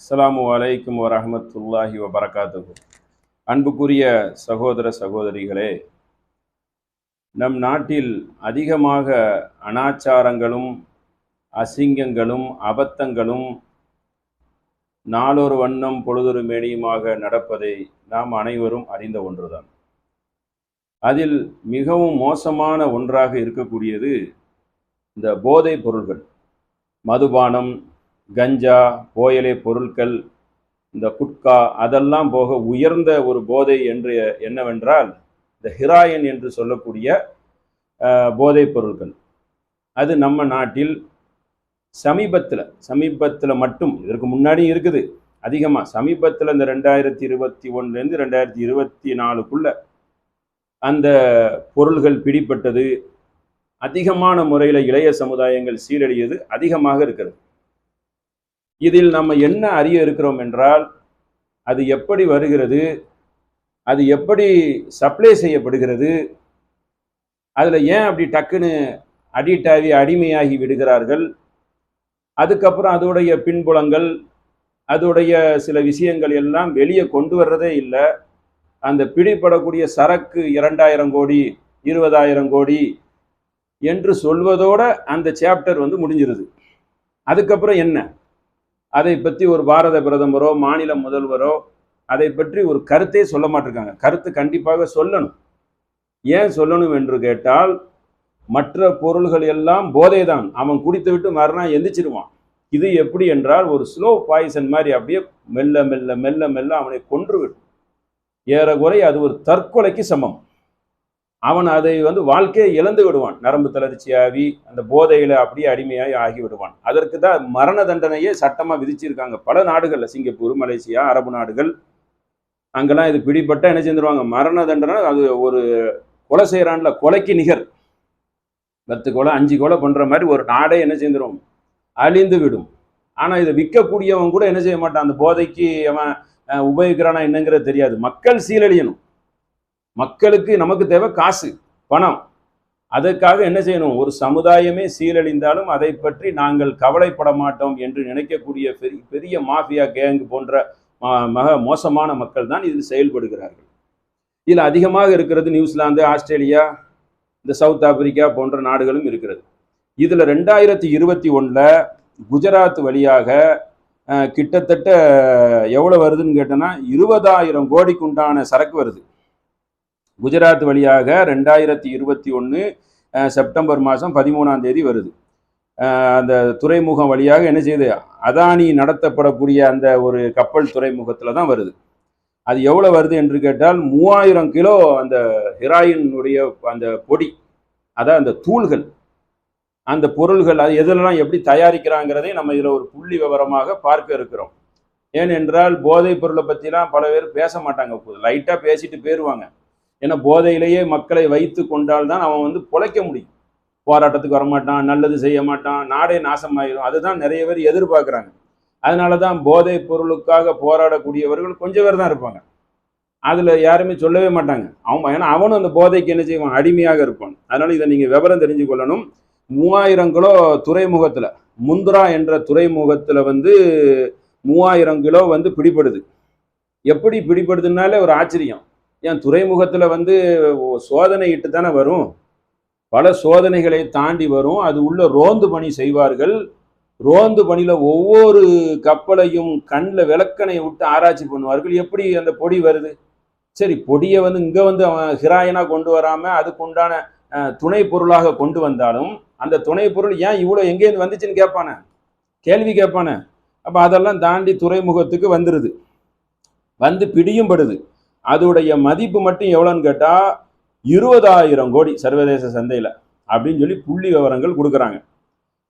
அஸ்லாமு அலைக்கும் வரமத்துல்லாஹி வபரகாத்து அன்புக்குரிய சகோதர சகோதரிகளே நம் நாட்டில் அதிகமாக அனாச்சாரங்களும் அசிங்கங்களும் அபத்தங்களும் நாளொரு வண்ணம் பொழுதொரு மேனியுமாக நடப்பதை நாம் அனைவரும் அறிந்த ஒன்றுதான். அதில் மிகவும் மோசமான ஒன்றாக இருக்கக்கூடியது இந்த போதைப் பொருள்கள் மதுபானம் கஞ்சா போயலை பொருட்கள் இந்த குட்கா அதெல்லாம் போக உயர்ந்த ஒரு போதை என்று என்னவென்றால் இந்த ஹிராயன் என்று சொல்லக்கூடிய போதைப் பொருட்கள். அது நம்ம நாட்டில் சமீபத்தில் சமீபத்தில் மட்டும் இதற்கு முன்னாடியும் இருக்குது அதிகமாக சமீபத்தில் இந்த ரெண்டாயிரத்தி இருபத்தி ஒன்றுலேருந்து ரெண்டாயிரத்தி இருபத்தி நாலுக்குள்ள அந்த பொருள்கள் பிடிப்பட்டது அதிகமான முறையில் இளைய சமுதாயங்கள் சீரழியது அதிகமாக இருக்கிறது. இதில் நம்ம என்ன அறிய இருக்கிறோம் என்றால் அது எப்படி வருகிறது அது எப்படி சப்ளை செய்யப்படுகிறது அதில் ஏன் அப்படி டக்குன்னு அடிக்ட் ஆகி அடிமையாகி விடுகிறார்கள் அதுக்கப்புறம் அதோடைய பின்புலங்கள் அதோடைய சில விஷயங்கள் எல்லாம் வெளியே கொண்டு வர்றதே இல்லை. அந்த பிடிபடக்கூடிய சரக்கு இரண்டாயிரம் கோடி இருபதாயிரம் கோடி என்று சொல்வதோட அந்த சாப்டர் வந்து முடிஞ்சிருது. அதுக்கப்புறம் என்ன? அதை பற்றி ஒரு பாரத பிரதமரோ மாநில முதல்வரோ அதை பற்றி ஒரு கருத்தே சொல்ல மாட்டிருக்காங்க. கருத்து கண்டிப்பாக சொல்லணும். ஏன் சொல்லணும் என்று கேட்டால் மற்ற பொருள்கள் எல்லாம் போதைதான். அவன் குடித்து விட்டு மறுநாள் எந்திரிச்சிருவான். இது எப்படி என்றால் ஒரு ஸ்லோ பாய்சன் மாதிரி அப்படியே மெல்ல மெல்ல மெல்ல மெல்ல அவனை கொன்றுவிடும் ஏறக்குறை அது ஒரு தற்கொலைக்கு சமம். அவன் அதை வந்து வாழ்க்கையை இழந்து விடுவான். நரம்பு தளர்ச்சியாகி அந்த போதையில் அப்படியே அடிமையாகி ஆகி விடுவான். அதற்கு தான் மரண தண்டனையே சட்டமாக விதிச்சிருக்காங்க. பல நாடுகளில் சிங்கப்பூர் மலேசியா அரபு நாடுகள் அங்கெல்லாம் இது பிடிபட்டா என்ன செஞ்சிருவாங்க? மரண தண்டனை அது ஒரு கொலை செய்கிறான்ல கொலைக்கு நிகர். பத்து கொலை அஞ்சு கொலை பண்ணுற மாதிரி ஒரு நாடே என்ன செஞ்சிடும் அழிந்து விடும். ஆனால் இதை விற்கக்கூடியவன் கூட என்ன செய்ய மாட்டான்? அந்த போதைக்கு அவன் உபயோகிக்கிறானா என்னங்கிறது தெரியாது. மக்கள் சீரழியணும் மக்களுக்கு நமக்கு தேவை காசு பணம். அதற்காக என்ன செய்யணும்? ஒரு சமுதாயமே சீரழிந்தாலும் அதை பற்றி நாங்கள் கவலைப்பட மாட்டோம் என்று நினைக்கக்கூடிய பெரிய பெரிய மாஃபியா கேங் போன்ற ம- மக மோசமான மக்கள் தான் இதில் செயல்படுகிறார்கள். இதில் அதிகமாக இருக்கிறது நியூசிலாந்து ஆஸ்திரேலியா இந்த சவுத் ஆப்பிரிக்கா போன்ற நாடுகளும் இருக்கிறது. இதில் ரெண்டாயிரத்தி இருபத்தி ஒன்றில் குஜராத் வழியாக கிட்டத்தட்ட எவ்வளோ வருதுன்னு கேட்டோன்னா இருபதாயிரம் கோடிக்கு உண்டான சரக்கு வருது. குஜராத் வழியாக ரெண்டாயிரத்தி இருபத்தி ஒன்று செப்டம்பர் மாதம் பதிமூணாம் தேதி வருது. அந்த துறைமுகம் வழியாக என்ன செய்யுது அதானி நடத்தப்படக்கூடிய அந்த ஒரு கப்பல் துறைமுகத்தில் தான் வருது. அது எவ்வளோ வருது என்று கேட்டால் மூவாயிரம் கிலோ அந்த ஹெராயினுடைய அந்த பொடி அதான் அந்த தூள்கள் அந்த பொருள்கள் அது எதிலெல்லாம் எப்படி தயாரிக்கிறாங்கிறதை நம்ம இதில் ஒரு புள்ளி விவரமாக பார்க்க இருக்கிறோம். ஏனென்றால் போதைப் பொருளை பற்றிலாம் பல பேர் பேச மாட்டாங்க. லைட்டாக பேசிட்டு போயிடுவாங்க ஏன்னா போதையிலேயே மக்களை வைத்து கொண்டால் தான் அவன் வந்து பொழைக்க முடியும். போராட்டத்துக்கு வரமாட்டான் நல்லது செய்ய மாட்டான் நாடே நாசமாயிடும் அதுதான் நிறைய பேர் எதிர்பார்க்குறாங்க. அதனால தான் போதைப் பொருளுக்காக போராடக்கூடியவர்கள் கொஞ்சம் பேர் தான் இருப்பாங்க. அதில் யாருமே சொல்லவே மாட்டாங்க. அவன் ஏன்னா அவனும் அந்த போதைக்கு என்ன செய்வான்? அடிமையாக இருப்பான். அதனால் இதை நீங்கள் விவரம் தெரிஞ்சு கொள்ளணும். மூவாயிரம் கிலோ துறைமுகத்தில் முந்திரா என்ற துறைமுகத்தில் வந்து மூவாயிரம் கிலோ வந்து பிடிபடுது. எப்படி பிடிபடுதுனாலே ஒரு ஆச்சரியம். ஏன் துறைமுகத்தில் வந்து சோதனை இட்டு தானே வரும்? பல சோதனைகளை தாண்டி வரும். அது உள்ள ரோந்து பணி செய்வார்கள். ரோந்து பணியில் ஒவ்வொரு கப்பலையும் கண்ணில் விளக்கனை விட்டு ஆராய்ச்சி பண்ணுவார்கள். எப்படி அந்த பொடி வருது? சரி பொடியை வந்து இங்கே வந்து அவன் ஹிராயனாக கொண்டு வராமல் அதுக்கு உண்டான துணை பொருளாக கொண்டு வந்தாலும் அந்த துணை பொருள் ஏன் இவ்வளோ எங்கேருந்து வந்துச்சுன்னு கேட்பானே? கேள்வி கேட்பானே? அப்போ அதெல்லாம் தாண்டி துறைமுகத்துக்கு வந்துடுது வந்து பிடியும் படுது. அதோடைய மதிப்பு மட்டும் எவ்வளோன்னு கேட்டால் இருபதாயிரம் கோடி சர்வதேச சந்தையில் அப்படின்னு சொல்லி புள்ளி விவரங்கள் கொடுக்குறாங்க.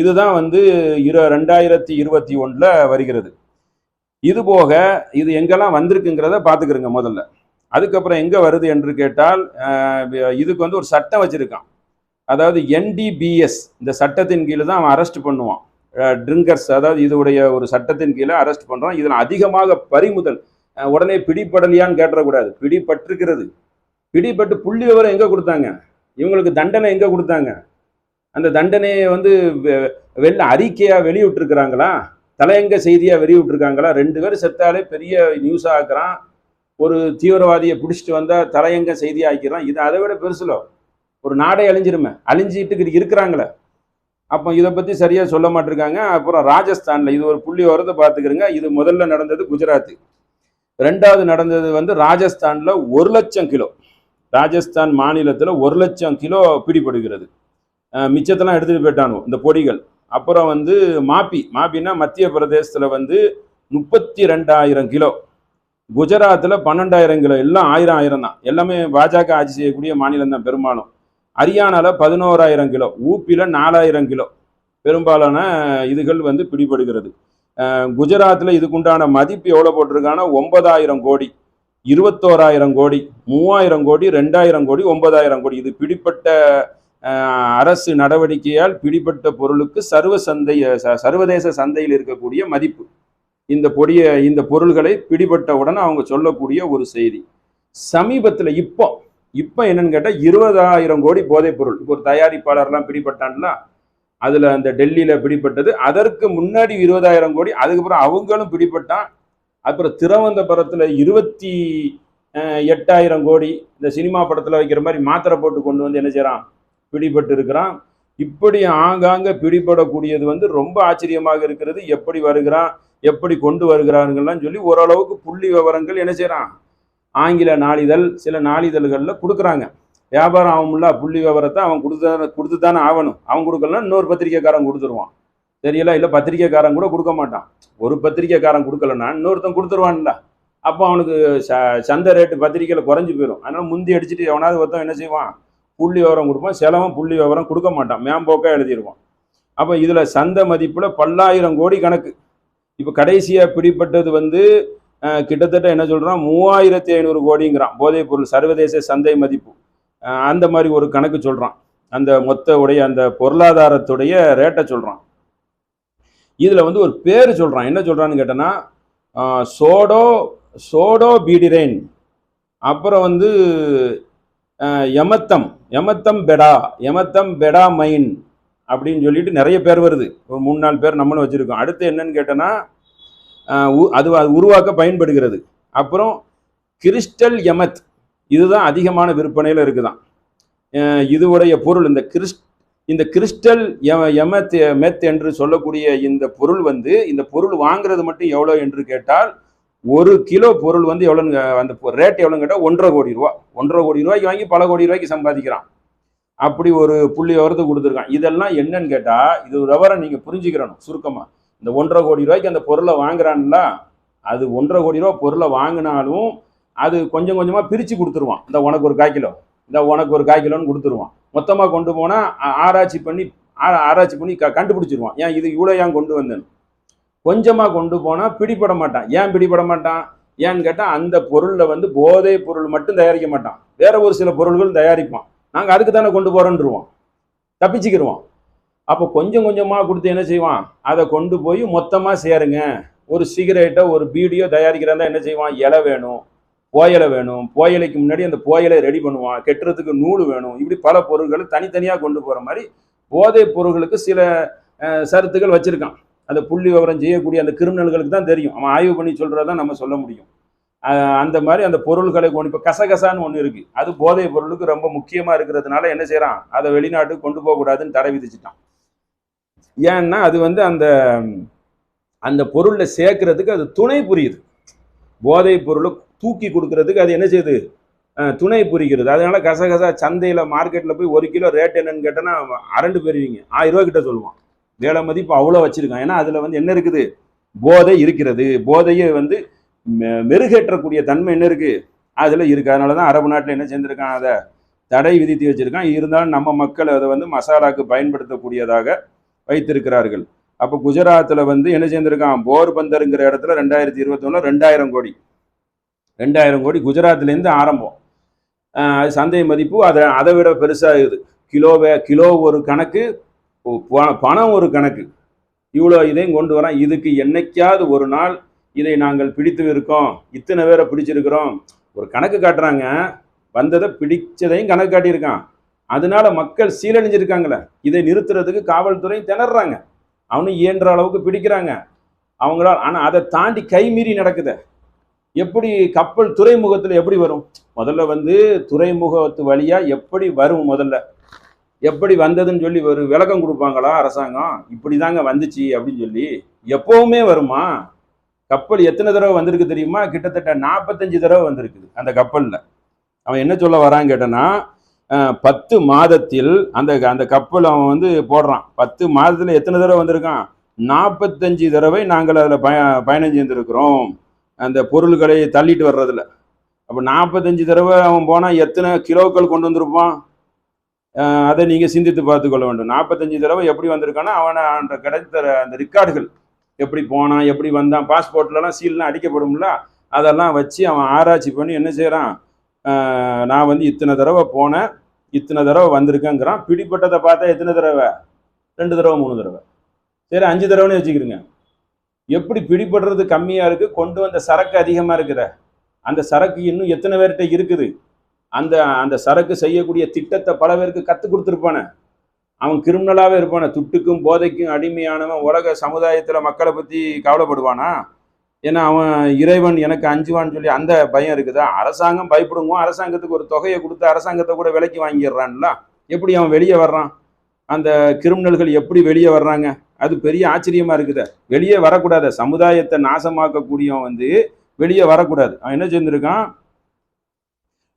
இதுதான் வந்து இரு ரெண்டாயிரத்தி இருபத்தி ஒன்றில் வருகிறது. இது போக இது எங்கெல்லாம் வந்திருக்குங்கிறத பார்த்துக்கிறங்க முதல்ல. அதுக்கப்புறம் எங்கே வருது என்று கேட்டால் இதுக்கு வந்து ஒரு சட்டம் வச்சுருக்கான். அதாவது என்டிபிஎஸ் இந்த சட்டத்தின் கீழே தான் அவன் அரெஸ்ட் பண்ணுவான். ட்ரிங்கர்ஸ் அதாவது இதோடைய ஒரு சட்டத்தின் கீழே அரெஸ்ட் பண்ணுறான் இதில் அதிகமாக பறிமுதல் உடனே பிடிப்படலையான்னு கேட்டக்கூடாது பிடிபட்டிருக்கிறது. பிடிபட்டு புள்ளி விவரம் எங்கே கொடுத்தாங்க? இவங்களுக்கு தண்டனை எங்கே கொடுத்தாங்க? அந்த தண்டனையை வந்து வெ- வெளில அறிக்கையாக வெளியிட்டிருக்கிறாங்களா? தலையங்க செய்தியாக வெளியிட்டிருக்காங்களா? ரெண்டு பேரும் செத்தாலே பெரிய நியூஸ் ஆக்குறான். ஒரு தீவிரவாதியை பிடிச்சிட்டு வந்தால் தலையங்க செய்தி ஆக்கிறான் இது அதை விட பெருசுலோ ஒரு நாடே அழிஞ்சிருமே. அழிஞ்சிட்டு இருக்கிறாங்களே. அப்போ இதை பற்றி சரியாக சொல்ல மாட்டிருக்காங்க. அப்புறம் ராஜஸ்தானில் இது ஒரு புள்ளி வரதை பார்த்துக்கிறங்க. இது முதல்ல நடந்தது குஜராத்து ரெண்டாவது நடந்தது வந்து ராஜஸ்தானில் ஒரு லட்சம் கிலோ. ராஜஸ்தான் மாநிலத்தில் ஒரு லட்சம் கிலோ பிடிபடுகிறது. மிச்சத்தெல்லாம் எடுத்துகிட்டு போயிட்டானோ இந்த பொடிகள். அப்புறம் வந்து மாப்பி மாப்பின்னா மத்திய பிரதேசத்தில் வந்து முப்பத்தி ரெண்டாயிரம் கிலோ. குஜராத்தில் பன்னெண்டாயிரம் கிலோ எல்லாம் ஆயிரம் ஆயிரம் தான். எல்லாமே பாஜக ஆட்சி செய்யக்கூடிய மாநிலம் தான் பெரும்பாலும். ஹரியானாவில் பதினோராயிரம் கிலோ ஊப்பியில் நாலாயிரம் கிலோ. பெரும்பாலான இதுகள் வந்து பிடிபடுகிறது. குஜராத்தில் இதுக்குண்டான மதிப்பு எவ்வளோ போட்டிருக்காங்கன்னா ஒன்பதாயிரம் கோடி இருபத்தோராயிரம் கோடி மூவாயிரம் கோடி ரெண்டாயிரம் கோடி ஒன்பதாயிரம் கோடி. இது பிடிப்பட்ட அரசு நடவடிக்கையால் பிடிப்பட்ட பொருளுக்கு சர்வ சந்தை ச- சர்வதேச சந்தையில் இருக்கக்கூடிய மதிப்பு. இந்த பொடிய இந்த பொருள்களை பிடிபட்டவுடன் அவங்க சொல்லக்கூடிய ஒரு செய்தி. சமீபத்தில் இப்போ இப்போ என்னன்னு கேட்டால் இருபதாயிரம் கோடி போதைப் பொருள் இப்போ ஒரு தயாரிப்பாளர்லாம் பிடிபட்டான்ல அதில் அந்த டெல்லியில் பிடிப்பட்டது அதற்கு முன்னாடி இருபதாயிரம் கோடி அதுக்கப்புறம் அவங்களும் பிடிப்பட்டான் அப்புறம் திருவனந்தபுரத்தில் இருபத்தி எட்டாயிரம் கோடி இந்த சினிமா படத்தில் வைக்கிற மாதிரி மாத்திரை போட்டு கொண்டு வந்து என்ன செய்கிறான் பிடிபட்டு இருக்கிறான் இப்படி ஆங்காங்க பிடிபடக்கூடியது வந்து ரொம்ப ஆச்சரியமாக இருக்கிறது. எப்படி வருகிறான்? எப்படி கொண்டு வருகிறாங்கலாம் சொல்லி ஓரளவுக்கு புள்ளி விவரங்கள் என்ன செய்கிறான் ஆங்கில நாளிதழ் சில நாளிதழ்களில் கொடுக்குறாங்க. வியாபாரம் ஆகும்ல புள்ளி விவரத்தை அவன் கொடுத்து கொடுத்து தானே ஆகணும். அவன் கொடுக்கலன்னா இன்னொரு பத்திரிக்கைக்காரன் கொடுத்துருவான். தெரியல இல்லை பத்திரிக்கைக்காரன் கூட கொடுக்க மாட்டான். ஒரு பத்திரிக்கைக்காரன் கொடுக்கலன்னா இன்னொருத்தன் கொடுத்துருவான்ல அப்போ அவனுக்கு ச சந்தை ரேட்டு பத்திரிக்கையில் குறைஞ்சி போயிடும் அதனால் முந்தி அடிச்சுட்டு எவனாவது ஒருத்தன் என்ன செய்வான்? புள்ளி விவரம் கொடுப்பான். செலவன் புள்ளி விவரம் கொடுக்க மாட்டான். மேம்போக்காக எழுதிடுவான் அப்போ இதில் சந்தை மதிப்பில் பல்லாயிரம் கோடி கணக்கு. இப்போ கடைசியாக பிடிப்பட்டது வந்து கிட்டத்தட்ட என்ன சொல்கிறான் மூவாயிரத்தி ஐநூறு கோடிங்கிறான். போதைப் பொருள் சர்வதேச சந்தை மதிப்பு. அந்த மாதிரி ஒரு கணக்கு சொல்கிறான் அந்த மொத்த உடைய அந்த பொருளாதாரத்துடைய ரேட்டை சொல்கிறான் இதில் வந்து ஒரு பேர் சொல்கிறான் என்ன சொல்கிறான்னு கேட்டோன்னா சோடோ சோடோ பீடிரைன். அப்புறம் வந்து எமத்தம் எமத்தம் பெடா எமத்தம் பெடா மைன் அப்படின்னு சொல்லிட்டு நிறைய பேர் வருது. ஒரு மூணு நாலு பேர் நம்மளும் வச்சுருக்கோம். அடுத்து என்னன்னு கேட்டோன்னா அது அது உருவாக்க பயன்படுகிறது. அப்புறம் கிறிஸ்டல் எமத் இதுதான் அதிகமான விற்பனையில் இருக்குதான். இதுவுடைய பொருள் இந்த கிறிஸ் இந்த கிறிஸ்டல் எம- எமத் மெத் என்று சொல்லக்கூடிய இந்த பொருள் வந்து இந்த பொருள் வாங்குறது மட்டும் எவ்வளோ என்று கேட்டால் ஒரு கிலோ பொருள் வந்து எவ்வளோன்னு அந்த ரேட் எவ்வளோன்னு கேட்டால் ஒன்றரை கோடி ரூபா. ஒன்றரை கோடி ரூபாய்க்கு வாங்கி பல கோடி ரூபாய்க்கு சம்பாதிக்கிறான். அப்படி ஒரு புள்ளி விவரத்தை கொடுத்துருக்கான். இதெல்லாம் என்னன்னு கேட்டால் இது ஒரு விவரம் நீங்கள் புரிஞ்சுக்கிறணும் சுருக்கமாக இந்த ஒன்றரை கோடி ரூபாய்க்கு அந்த பொருளை வாங்குறான்ல அது ஒன்றரை கோடி ரூபா பொருளை வாங்கினாலும் அது கொஞ்சம் கொஞ்சமாக பிரித்து கொடுத்துருவான். இந்த உனக்கு ஒரு காய்கிலோ இந்த உனக்கு ஒரு காய்கிலோன்னு கொடுத்துருவான். மொத்தமாக கொண்டு போனால் ஆராய்ச்சி பண்ணி ஆ- ஆராய்ச்சி பண்ணி க கண்டுபிடிச்சிருவான். ஏன் இது இவ்வளோ ஏன் கொண்டு வந்தேன் கொஞ்சமாக கொண்டு போனால் பிடிபட மாட்டான். ஏன் பிடிபட மாட்டான்? ஏன்னு கேட்டால் அந்த பொருளில் வந்து போதை பொருள் மட்டும் தயாரிக்க மாட்டான். வேற ஒரு சில பொருள்கள் தயாரிப்பான். நாங்கள் அதுக்கு தானே கொண்டு போகிறோன்ருவோம் தப்பிச்சுக்கிருவோம் அப்போ கொஞ்சம் கொஞ்சமாக கொடுத்து என்ன செய்வான்? அதை கொண்டு போய் மொத்தமாக சேருங்க. ஒரு சிகரெட்டை ஒரு பீடியோ தயாரிக்கிறதா என்ன செய்வான்? இலை வேணும். போயலை வேணும் போயலைக்கு முன்னாடி அந்த போயலை ரெடி பண்ணுவான் கெட்டுறதுக்கு நூல் வேணும் இப்படி பல பொருட்களை தனித்தனியாக கொண்டு போகிற மாதிரி போதைப் பொருட்களுக்கு சில சருத்துக்கள் சருத்துகள் வச்சுருக்கான். அந்த புள்ளி விவரம் செய்யக்கூடிய அந்த கிரிமினல்களுக்கு தான் தெரியும். அவன் ஆய்வு பண்ணி சொல்கிறதான் நம்ம சொல்ல முடியும். அந்த மாதிரி அந்த பொருள்களை கொண்டு இப்போ கசகசான்னு ஒன்று இருக்குது அது போதைப் பொருளுக்கு ரொம்ப முக்கியமாக இருக்கிறதுனால என்ன செய்கிறான் அதை வெளிநாட்டுக்கு கொண்டு போகக்கூடாதுன்னு தடை விதிச்சிட்டான். ஏன்னா அது வந்து அந்த அந்த பொருளில் சேர்க்கறதுக்கு அது துணை புரியுது. போதைப் பொருளை தூக்கி கொடுக்கறதுக்கு அது என்ன செய்யுது? துணை புரிகிறது. அதனால கசகசா சந்தையில் மார்க்கெட்டில் போய் ஒரு கிலோ ரேட் என்னன்னு கேட்டோன்னா அரண்டு போயிருவீங்க ஆயிரம் ரூபா கிட்ட சொல்லுவான். வேலை மதிப்பு அவ்வளோ வச்சுருக்கான். ஏன்னா அதில் வந்து என்ன இருக்குது? போதை இருக்கிறது. போதையை வந்து மெ- மெருகேற்றக்கூடிய தன்மை என்ன இருக்குது அதில் இருக்குது அதனால தான் அரபு நாட்டில் என்ன செஞ்சிருக்கான்? அதை தடை விதித்து வச்சுருக்கான். இருந்தாலும் நம்ம மக்கள் அதை வந்து மசாலாக்கு பயன்படுத்தக்கூடியதாக வைத்திருக்கிறார்கள். அப்போ குஜராத்தில் வந்து என்ன செஞ்சுருக்கான்? போர்பந்தருங்கிற இடத்துல ரெண்டாயிரத்தி இருபத்தொன்னில் ரெண்டாயிரம் கோடி. ரெண்டாயிரம் கோடி குஜராத்லேருந்து ஆரம்பம். அது சந்தை மதிப்பு அதை அதை விட பெருசாகுது கிலோவே கிலோ ஒரு கணக்கு பணம் ஒரு கணக்கு. இவ்வளோ இதையும் கொண்டு வரான் இதுக்கு என்னைக்காவது ஒரு நாள் இதை நாங்கள் பிடித்து இருக்கோம். இத்தனை பேரை பிடிச்சிருக்கிறோம். ஒரு கணக்கு காட்டுறாங்க. வந்ததை பிடிச்சதையும் கணக்கு காட்டியிருக்கான். அதனால மக்கள் சீரழிஞ்சிருக்காங்களே. இதை நிறுத்துறதுக்கு காவல்துறை திணறாங்க. அவனும் இயன்ற அளவுக்கு பிடிக்கிறாங்க. அவங்களால் ஆனால் அதை தாண்டி கைமீறி நடக்குது. எப்படி கப்பல் துறைமுகத்தில் எப்படி வரும்? முதல்ல வந்து துறைமுகத்து வழியாக எப்படி வரும் முதல்ல? எப்படி வந்ததுன்னு சொல்லி ஒரு விளக்கம் கொடுப்பாங்களா அரசாங்கம்? இப்படி தாங்க வந்துச்சு அப்படின்னு சொல்லி. எப்போவுமே வருமா? கப்பல் எத்தனை தடவை வந்திருக்கு தெரியுமா? கிட்டத்தட்ட நாற்பத்தஞ்சு தடவை வந்திருக்குது அந்த கப்பலில். அவன் என்ன சொல்ல வரான்னு கேட்டனா பத்து மாதத்தில் அந்த அந்த கப்பல் அவன் வந்து போடுறான். பத்து மாதத்தில் எத்தனை தடவை வந்திருக்கான்? நாற்பத்தஞ்சு தடவை நாங்கள் அதில் பய பயணம் செஞ்சுருக்கிறோம் அந்த பொருள்களை தள்ளிட்டு வர்றதுல அப்போ நாற்பத்தஞ்சு தடவை அவன் போனால் எத்தனை கிலோக்கள் கொண்டு வந்திருப்பான்? அதை நீங்கள் சிந்தித்து பார்த்து கொள்ள வேண்டும். நாற்பத்தஞ்சு தடவை எப்படி வந்திருக்கான்னா அவனை அந்த கிடைத்த அந்த ரெக்கார்டுகள் எப்படி போனான் எப்படி வந்தான் பாஸ்போர்ட்லலாம் சீல்லாம் அடிக்கப்படும்ல அதெல்லாம் வச்சு அவன் ஆராய்ச்சி பண்ணி என்ன செய்கிறான் நான் வந்து இத்தனை தடவை போனேன் இத்தனை தடவை வந்திருக்கேங்கிறான். பிடிப்பட்டதை பார்த்தா எத்தனை தடவை? ரெண்டு தடவை மூணு தடவை. சரி அஞ்சு தடவைன்னு வச்சுக்கிறேங்க எப்படி பிடிபடுறது கம்மியாக இருக்குது கொண்டு வந்த சரக்கு அதிகமாக இருக்குத? அந்த சரக்கு இன்னும் எத்தனை பேர்கிட்ட இருக்குது? அந்த அந்த சரக்கு செய்யக்கூடிய திட்டத்தை பல பேருக்கு கற்றுக் கொடுத்துருப்பானே. அவன் கிரிமினலாகவே இருப்பானே. துட்டுக்கும் போதைக்கும் அடிமையானவன் உலக சமுதாயத்தில் மக்களை பற்றி கவலைப்படுவானா? ஏன்னா அவன் இறைவன் எனக்கு அஞ்சுவான்னு சொல்லி அந்த பயம் இருக்குதா? அரசாங்கம் பயப்படுங்க. அரசாங்கத்துக்கு ஒரு தொகையை கொடுத்து அரசாங்கத்தை கூட விலைக்கு வாங்கிடுறான்ல. எப்படி அவன் வெளியே வர்றான்? அந்த கிரிமினல்கள் எப்படி வெளியே வர்றாங்க? அது பெரிய ஆச்சரியமா இருக்குது. வெளியே வரக்கூடாது. சமுதாயத்தை நாசமாக்கக்கூடியவன் வந்து வெளியே வரக்கூடாது. அவன் என்ன செஞ்சிருக்கான்?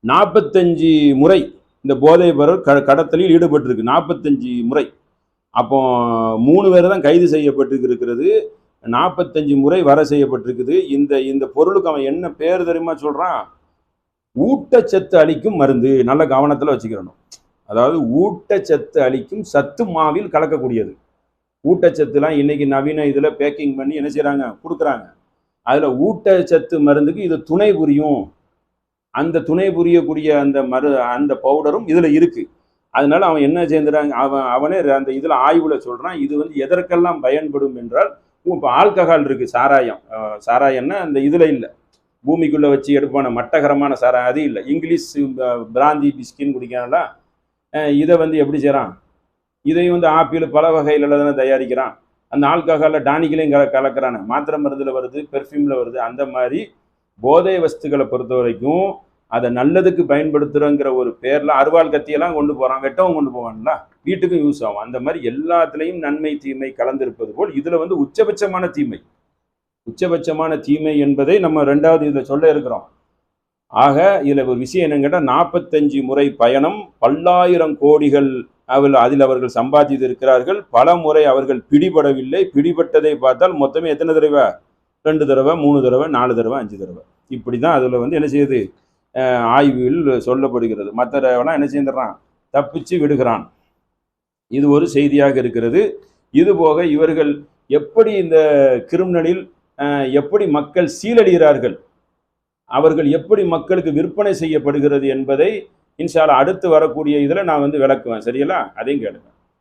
நாற்பத்தஞ்சு முறை இந்த போதை பொருள் க கடத்தலில் ஈடுபட்டிருக்கு. நாற்பத்தஞ்சு முறை. அப்போ மூணு பேர் தான் கைது செய்யப்பட்டு இருக்கிறது. நாற்பத்தஞ்சு முறை வர செய்யப்பட்டிருக்குது. இந்த இந்த பொருளுக்கு அவன் என்ன பேர் தெரியுமா சொல்றான்? ஊட்டச்சத்து அளிக்கும் மருந்து. நல்ல கவனத்தில் வச்சுக்கிறணும். அதாவது ஊட்டச்சத்து அளிக்கும் சத்து மாவில் கலக்கக்கூடியது. ஊட்டச்சத்துலாம் இன்னைக்கு நவீன இதில் பேக்கிங் பண்ணி என்ன செய்கிறாங்க கொடுக்குறாங்க. அதில் ஊட்டச்சத்து மருந்துக்கு இது துணை புரியும். அந்த துணை புரியக்கூடிய அந்த மரு அந்த பவுடரும் இதில் இருக்குது அதனால அவன் என்ன சேர்ந்துறாங்க? அவன் அவனே அந்த இதில் ஆய்வில் சொல்கிறான் இது வந்து எதற்கெல்லாம் பயன்படும் என்றால் இப்போ ஆல்கஹால் இருக்குது சாராயம். சாராயம்னா அந்த இதில் இல்லை. பூமிக்குள்ளே வச்சு எடுப்பான மட்டகரமான சாராயம் அது இல்லை. இங்கிலீஷ் பிராந்தி பிஸ்கின்னு குடிக்கிறாங்களா இதை வந்து எப்படி செய்கிறான் இதையும் வந்து ஆப்பிள் பல வகையில் தானே தயாரிக்கிறான். அந்த ஆல்கஹாலில் டானிக்களையும் கல கலக்கிறானே. மாத்திரை மருந்தில் வருது பெர்ஃப்யூமில் வருது. அந்த மாதிரி போதை வஸ்துக்களை பொறுத்த வரைக்கும் அதை நல்லதுக்கு பயன்படுத்துகிறோங்கிற ஒரு பேரில் அருவாள் கத்தியெல்லாம் கொண்டு போகிறான் வெட்டவும் கொண்டு போவான்ல. வீட்டுக்கும் யூஸ் ஆகும். அந்த மாதிரி எல்லாத்துலேயும் நன்மை தீமை கலந்திருப்பது போல் இதில் வந்து உச்சபட்சமான தீமை. உச்சபட்சமான தீமை என்பதை நம்ம ரெண்டாவது இதில் சொல்ல இருக்கிறோம். ஆக இதில் ஒரு விஷயம் என்னன்னு கேட்டால் நாற்பத்தஞ்சு முறை பயணம் பல்லாயிரம் கோடிகள் அவள் அதில் அவர்கள் சம்பாதித்து இருக்கிறார்கள் பல முறை அவர்கள் பிடிபடவில்லை. பிடிபட்டதை பார்த்தால் மொத்தமே எத்தனை தடவை? ரெண்டு தடவை மூணு தடவை நாலு தடவை அஞ்சு தடவை. இப்படி தான் அதில் வந்து என்ன செய்யுது? ஆய்வில் சொல்லப்படுகிறது. மற்றவெல்லாம் என்ன செய்துறான்? தப்பிச்சு விடுகிறான். இது ஒரு செய்தியாக இருக்கிறது. இதுபோக இவர்கள் எப்படி இந்த கிரிமினலில் எப்படி மக்கள் சீலடுகிறார்கள்? அவர்கள் எப்படி மக்களுக்கு விற்பனை செய்யப்படுகிறது என்பதை இன்ஷால அடுத்து வரக்கூடிய இதில் நான் வந்து விளக்குவேன். சரிங்களா? அதையும் கேளுங்க.